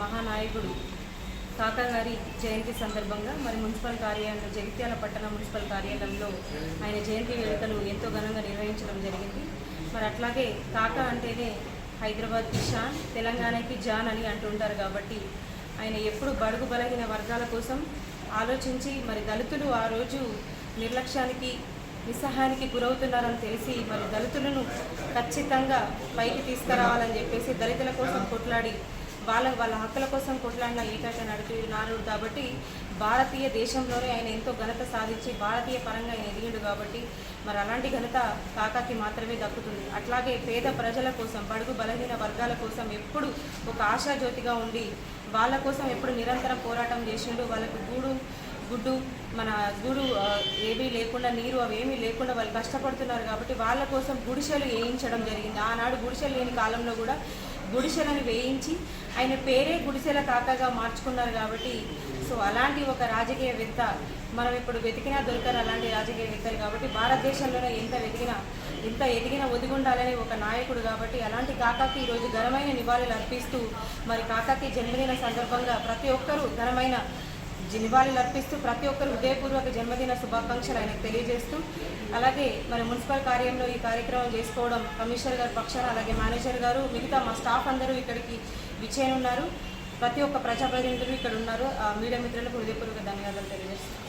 మహానాయకుడు కాకాగారి జయంతి సందర్భంగా మరి మున్సిపల్ కార్యాలయంలో జగిత్యాల పట్టణ మున్సిపల్ కార్యాలయంలో ఆయన జయంతి వేడుకలు ఎంతో ఘనంగా నిర్వహించడం జరిగింది. మరి అట్లాగే కాక అంటేనే హైదరాబాద్కి షాన్ తెలంగాణకి జాన్ అని అంటుంటారు కాబట్టి ఆయన ఎప్పుడు బడుగు బలహీన వర్గాల కోసం ఆలోచించి మరి దళితులు ఆ రోజు నిర్లక్ష్యానికి నిస్సహాయానికి గురవుతున్నారని తెలిసి మరి దళితులను ఖచ్చితంగా పైకి తీసుకురావాలని చెప్పేసి దళితుల కోసం కొట్లాడి వాళ్ళ వాళ్ళ హక్కుల కోసం కొట్లాడిన ఏకైక నడిపి నారుడు కాబట్టి భారతీయ దేశంలోనే ఆయన ఎంతో ఘనత సాధించి భారతీయ పరంగా ఆయన ఎదిగిండు కాబట్టి మరి అలాంటి ఘనత కాకాకి మాత్రమే దక్కుతుంది. అట్లాగే పేద ప్రజల కోసం బడుగు బలహీన వర్గాల కోసం ఎప్పుడు ఒక ఆశాజ్యోతిగా ఉండి వాళ్ళ కోసం ఎప్పుడు నిరంతరం పోరాటం చేసిండు వాళ్ళకు గూడు గుడ్డు మన గూడు ఏమీ లేకుండా నీరు అవి ఏమీ లేకుండా వాళ్ళు కష్టపడుతున్నారు కాబట్టి వాళ్ళ కోసం గుడిసెలు వేయించడం జరిగింది. ఆనాడు గుడిసెలు లేని కాలంలో కూడా గుడిసెలను వేయించి ఆయన పేరే గుడిసెల కాకగా మార్చుకున్నారు కాబట్టి సో అలాంటి ఒక రాజకీయవేత్త మనం ఇప్పుడు వెతికినా దొరకరు అలాంటి రాజకీయవేత్తలు కాబట్టి భారతదేశంలోనే ఎంత వెతికినా ఎంత ఎదిగిన ఒదిగుండాలనే ఒక నాయకుడు కాబట్టి అలాంటి కాకాకి ఈరోజు ఘనమైన నివాళులు అర్పిస్తూ మరి కాకాకి జన్మదిన సందర్భంగా ప్రతి ఒక్కరూ ఘనమైన నివాళులు అర్పిస్తూ ప్రతి ఒక్కరు హృదయపూర్వక జన్మదిన శుభాకాంక్షలు ఆయనకు తెలియజేస్తూ అలాగే మరి మున్సిపల్ కార్యంలో ఈ కార్యక్రమం చేసుకోవడం కమిషనర్ గారి పక్షాన అలాగే మేనేజర్ గారు మిగతా మా స్టాఫ్ అందరూ ఇక్కడికి విచ్చేయనున్నారు ప్రతి ఒక్క ప్రజాప్రతినిధులు ఇక్కడ ఉన్నారు. ఆ మీడియా మిత్రులకు హృదయపూర్వక ధన్యవాదాలు తెలియజేస్తున్నాను